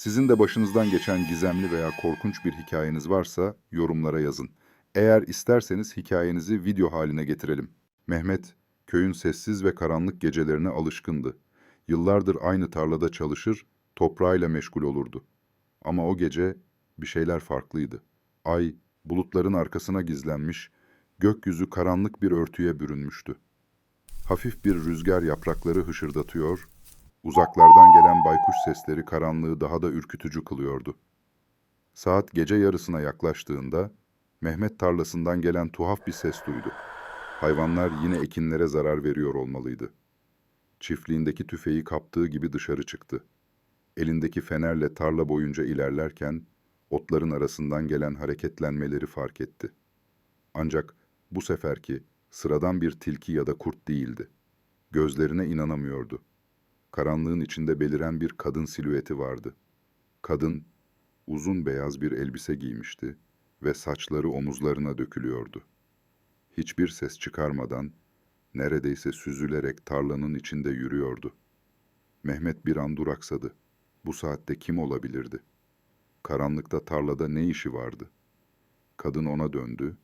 Sizin de başınızdan geçen gizemli veya korkunç bir hikayeniz varsa yorumlara yazın. Eğer isterseniz hikayenizi video haline getirelim. Mehmet, köyün sessiz ve karanlık gecelerine alışkındı. Yıllardır aynı tarlada çalışır, toprağıyla meşgul olurdu. Ama o gece bir şeyler farklıydı. Ay, bulutların arkasına gizlenmiş, gökyüzü karanlık bir örtüye bürünmüştü. Hafif bir rüzgar yaprakları hışırdatıyor, uzaklardan gelen baykuş sesleri karanlığı daha da ürkütücü kılıyordu. Saat gece yarısına yaklaştığında Mehmet tarlasından gelen tuhaf bir ses duydu. Hayvanlar yine ekinlere zarar veriyor olmalıydı. Çiftliğindeki tüfeği kaptığı gibi dışarı çıktı. Elindeki fenerle tarla boyunca ilerlerken otların arasından gelen hareketlenmeleri fark etti. Ancak bu seferki sıradan bir tilki ya da kurt değildi. Gözlerine inanamıyordu. Karanlığın içinde beliren bir kadın silüeti vardı. Kadın uzun beyaz bir elbise giymişti ve saçları omuzlarına dökülüyordu. Hiçbir ses çıkarmadan neredeyse süzülerek tarlanın içinde yürüyordu. Mehmet bir an duraksadı. Bu saatte kim olabilirdi? Karanlıkta tarlada ne işi vardı? Kadın ona döndü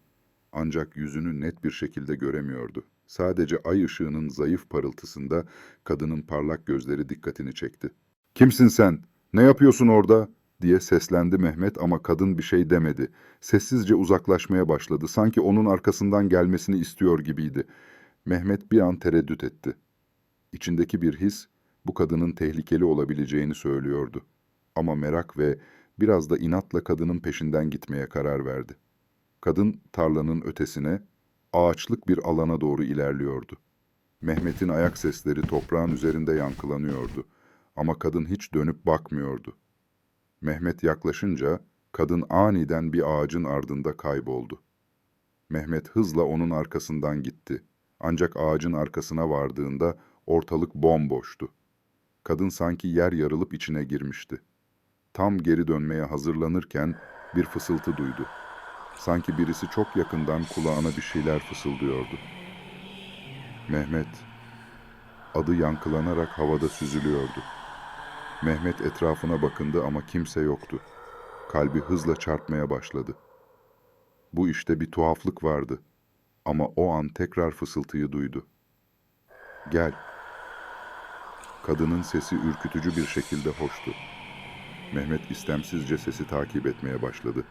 ancak yüzünü net bir şekilde göremiyordu. Sadece ay ışığının zayıf parıltısında kadının parlak gözleri dikkatini çekti. "Kimsin sen? Ne yapıyorsun orada?" diye seslendi Mehmet ama kadın bir şey demedi. Sessizce uzaklaşmaya başladı. Sanki onun arkasından gelmesini istiyor gibiydi. Mehmet bir an tereddüt etti. İçindeki bir his bu kadının tehlikeli olabileceğini söylüyordu. Ama merak ve biraz da inatla kadının peşinden gitmeye karar verdi. Kadın tarlanın ötesine, ağaçlık bir alana doğru ilerliyordu. Mehmet'in ayak sesleri toprağın üzerinde yankılanıyordu ama kadın hiç dönüp bakmıyordu. Mehmet yaklaşınca kadın aniden bir ağacın ardında kayboldu. Mehmet hızla onun arkasından gitti. Ancak ağacın arkasına vardığında ortalık bomboştu. Kadın sanki yer yarılıp içine girmişti. Tam geri dönmeye hazırlanırken bir fısıltı duydu. Sanki birisi çok yakından kulağına bir şeyler fısıldıyordu. Mehmet. Adı yankılanarak havada süzülüyordu. Mehmet etrafına bakındı ama kimse yoktu. Kalbi hızla çarpmaya başladı. Bu işte bir tuhaflık vardı. Ama o an tekrar fısıltıyı duydu. Gel. Kadının sesi ürkütücü bir şekilde hoştu. Mehmet istemsizce sesi takip etmeye başladı.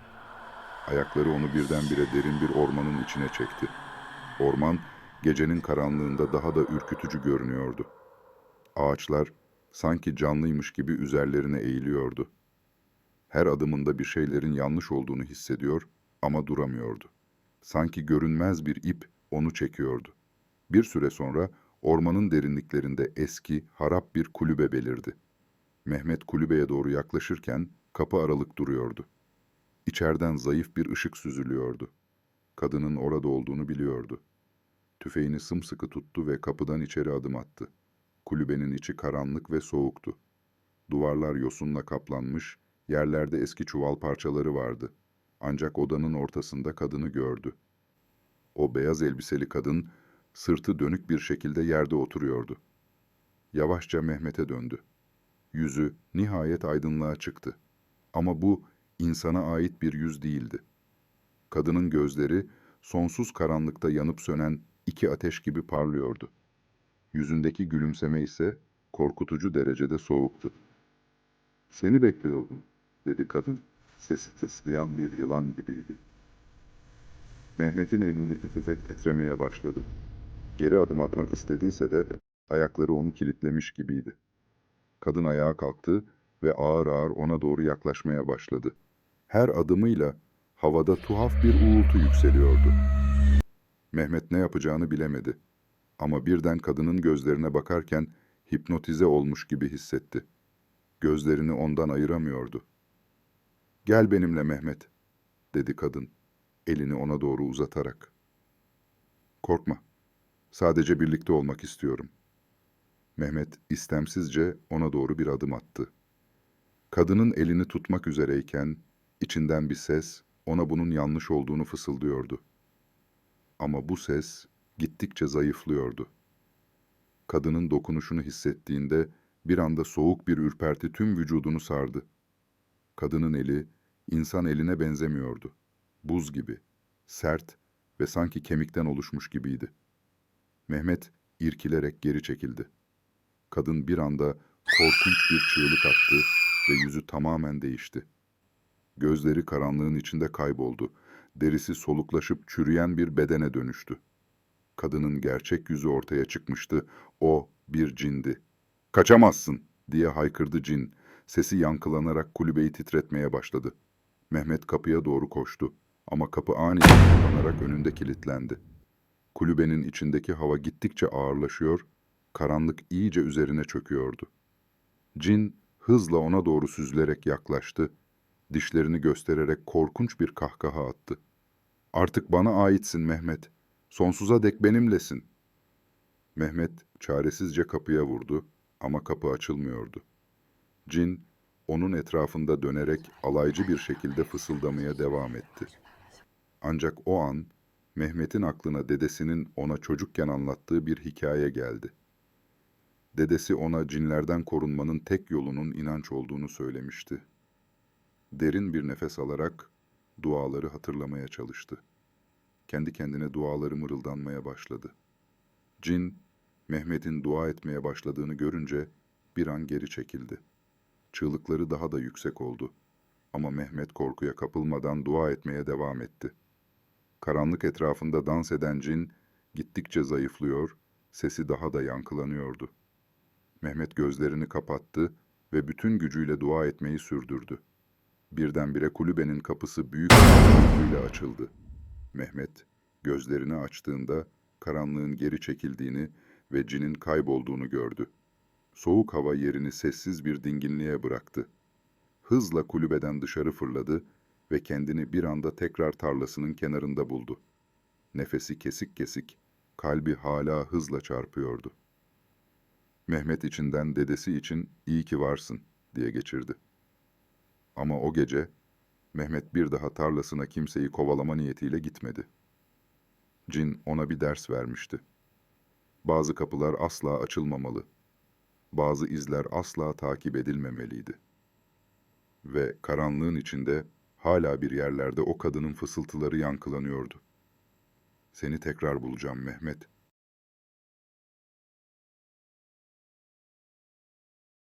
Ayakları onu birdenbire derin bir ormanın içine çekti. Orman, gecenin karanlığında daha da ürkütücü görünüyordu. Ağaçlar, sanki canlıymış gibi üzerlerine eğiliyordu. Her adımında bir şeylerin yanlış olduğunu hissediyor ama duramıyordu. Sanki görünmez bir ip onu çekiyordu. Bir süre sonra ormanın derinliklerinde eski, harap bir kulübe belirdi. Mehmet kulübeye doğru yaklaşırken kapı aralık duruyordu. İçeriden zayıf bir ışık süzülüyordu. Kadının orada olduğunu biliyordu. Tüfeğini sımsıkı tuttu ve kapıdan içeri adım attı. Kulübenin içi karanlık ve soğuktu. Duvarlar yosunla kaplanmış, yerlerde eski çuval parçaları vardı. Ancak odanın ortasında kadını gördü. O beyaz elbiseli kadın, sırtı dönük bir şekilde yerde oturuyordu. Yavaşça Mehmet'e döndü. Yüzü nihayet aydınlığa çıktı. Ama bu insana ait bir yüz değildi. Kadının gözleri sonsuz karanlıkta yanıp sönen iki ateş gibi parlıyordu. Yüzündeki gülümseme ise korkutucu derecede soğuktu. Seni bekliyordum, dedi kadın. Sesi tıslayan bir yılan gibiydi. Mehmet'in elini tüfek titremeye başladı. Geri adım atmak istediyse de ayakları onu kilitlemiş gibiydi. Kadın ayağa kalktı ve ağır ağır ona doğru yaklaşmaya başladı. Her adımıyla havada tuhaf bir uğultu yükseliyordu. Mehmet ne yapacağını bilemedi. Ama birden kadının gözlerine bakarken hipnotize olmuş gibi hissetti. Gözlerini ondan ayıramıyordu. Gel benimle Mehmet, dedi kadın, elini ona doğru uzatarak. Korkma, sadece birlikte olmak istiyorum. Mehmet istemsizce ona doğru bir adım attı. Kadının elini tutmak üzereyken içinden bir ses ona bunun yanlış olduğunu fısıldıyordu. Ama bu ses gittikçe zayıflıyordu. Kadının dokunuşunu hissettiğinde bir anda soğuk bir ürperti tüm vücudunu sardı. Kadının eli insan eline benzemiyordu. Buz gibi, sert ve sanki kemikten oluşmuş gibiydi. Mehmet irkilerek geri çekildi. Kadın bir anda korkunç bir çığlık attı ve yüzü tamamen değişti. Gözleri karanlığın içinde kayboldu. Derisi soluklaşıp çürüyen bir bedene dönüştü. Kadının gerçek yüzü ortaya çıkmıştı. O bir cindi. Kaçamazsın diye haykırdı cin. Sesi yankılanarak kulübeyi titretmeye başladı. Mehmet kapıya doğru koştu ama kapı aniden kapanarak önünde kilitlendi. Kulübenin içindeki hava gittikçe ağırlaşıyor, karanlık iyice üzerine çöküyordu. Cin hızla ona doğru süzülerek yaklaştı, dişlerini göstererek korkunç bir kahkaha attı. Artık bana aitsin Mehmet, sonsuza dek benimlesin. Mehmet çaresizce kapıya vurdu ama kapı açılmıyordu. Cin onun etrafında dönerek alaycı bir şekilde fısıldamaya devam etti. Ancak o an Mehmet'in aklına dedesinin ona çocukken anlattığı bir hikaye geldi. Dedesi ona cinlerden korunmanın tek yolunun inanç olduğunu söylemişti. Derin bir nefes alarak duaları hatırlamaya çalıştı. Kendi kendine duaları mırıldanmaya başladı. Cin, Mehmet'in dua etmeye başladığını görünce bir an geri çekildi. Çığlıkları daha da yüksek oldu. Ama Mehmet korkuya kapılmadan dua etmeye devam etti. Karanlık etrafında dans eden cin gittikçe zayıflıyor, sesi daha da yankılanıyordu. Mehmet gözlerini kapattı ve bütün gücüyle dua etmeyi sürdürdü. Birdenbire kulübenin kapısı büyük bir gürültüyle açıldı. Mehmet gözlerini açtığında karanlığın geri çekildiğini ve cinin kaybolduğunu gördü. Soğuk hava yerini sessiz bir dinginliğe bıraktı. Hızla kulübeden dışarı fırladı ve kendini bir anda tekrar tarlasının kenarında buldu. Nefesi kesik kesik, kalbi hala hızla çarpıyordu. Mehmet içinden dedesi için iyi ki varsın diye geçirdi. Ama o gece Mehmet bir daha tarlasına kimseyi kovalama niyetiyle gitmedi. Cin ona bir ders vermişti. Bazı kapılar asla açılmamalı. Bazı izler asla takip edilmemeliydi. Ve karanlığın içinde hala bir yerlerde o kadının fısıltıları yankılanıyordu. Seni tekrar bulacağım Mehmet.